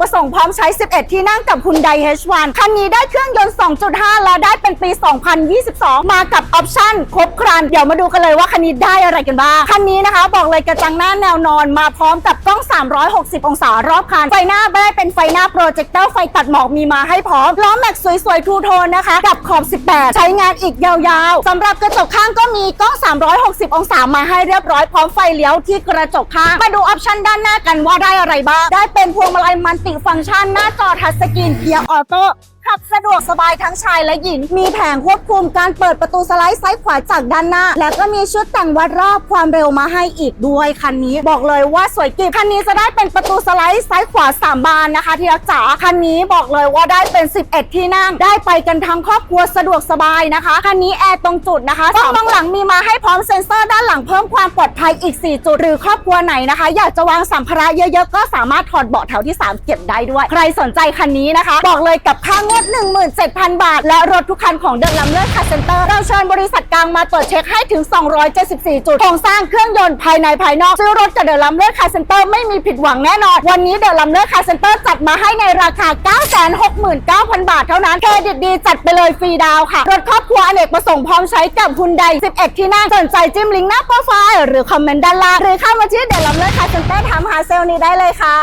ประสงค์พร้อมใช้ 11 ที่นั่งกับคุณ Day H1 คันนี้ได้เครื่องยนต์ 2.5 แล้วได้เป็นปี 2022 มากับออปชั่นครบครัน เดี๋ยวมาดูกันเลยว่าคันนี้ได้อะไรกันบ้าง คันนี้นะคะ บอกเลยกระจังหน้าแนวนอนมาพร้อมกับ กล้อง 360 องศารอบคัน ไฟหน้าได้เป็นไฟหน้าโปรเจคเตอร์ไฟตัดหมอกมีมาให้พร้อม ล้อแม็กซ์สวยๆทูโทนนะคะ กับขอบ 18 ใช้งานอีกยาวๆสำหรับกระจกข้างก็มีกล้อง 360 องศามาให้เรียบร้อยพร้อมไฟเลี้ยวที่กระจกข้าง มาดูออปชั่นด้านหน้ากันว่าได้อะไรบ้าง ได้เป็นพวงมาลัยมันติฟังก์ชันหน้าจอทัชสกรีนเกียร์ออโต้ ขับสะดวกสบายทั้งชายและหญิง มีแผงควบคุมการเปิดประตูสไลด์ซ้ายขวาจากด้านหน้า แล้วก็มีชุดแต่งวัดรอบความเร็วมาให้อีกด้วยคันนี้ บอกเลยว่าสวยกิบคันนี้จะได้เป็นประตูสไลด์ซ้ายขวาสามบานนะคะ ที่รักจ๋าคันนี้บอกเลยว่าได้เป็น 11 ที่นั่ง ได้ไปกันทั้งครอบครัวสะดวกสบายนะคะคันนี้แอร์ตรงจุดนะคะกล้องมองหลังมีมาให้พร้อมเซ็นเซอร์ด้านหลังเพิ่มความปลอดภัยอีก 4 จุดหรือครอบครัวไหนนะคะ อยากจะวางสัมภาระเยอะๆ ก็สามารถถอดเบาะแถวที่ 3 เก็บได้ด้วย ใครสนใจคันนี้นะคะ บอกเลยกับค่างวด17,000 บาท และรถทุกคันของเดินลำเลือดคาเซ็นเตอร์ เราเชิญบริษัทกลางมาตรวจเช็คให้ถึง 274 จุด โครงสร้างเครื่องยนต์ภายในภายนอก ซื้อรถกับเดินลำเลือดคาเซ็นเตอร์ไม่มีผิดหวังแน่นอน วันนี้เดินลำเลือดคาเซ็นเตอร์จัดมาให้ในราคา 969,000 บาทเท่านั้น เครดิตดีจัดไปเลยฟรีดาวค่ะ รถครอบครัวอเนกประสงค์พร้อมใช้กับคุณใด 11 ที่นั่ง สนใจจิ้มลิงก์หน้าโปรไฟล์หรือคอมเมนต์ด้านล่าง หรือเข้ามาที่เดินลำเลือดคาเซ็นเตอร์ถามหาเซลล์นี้ได้เลยค่ะ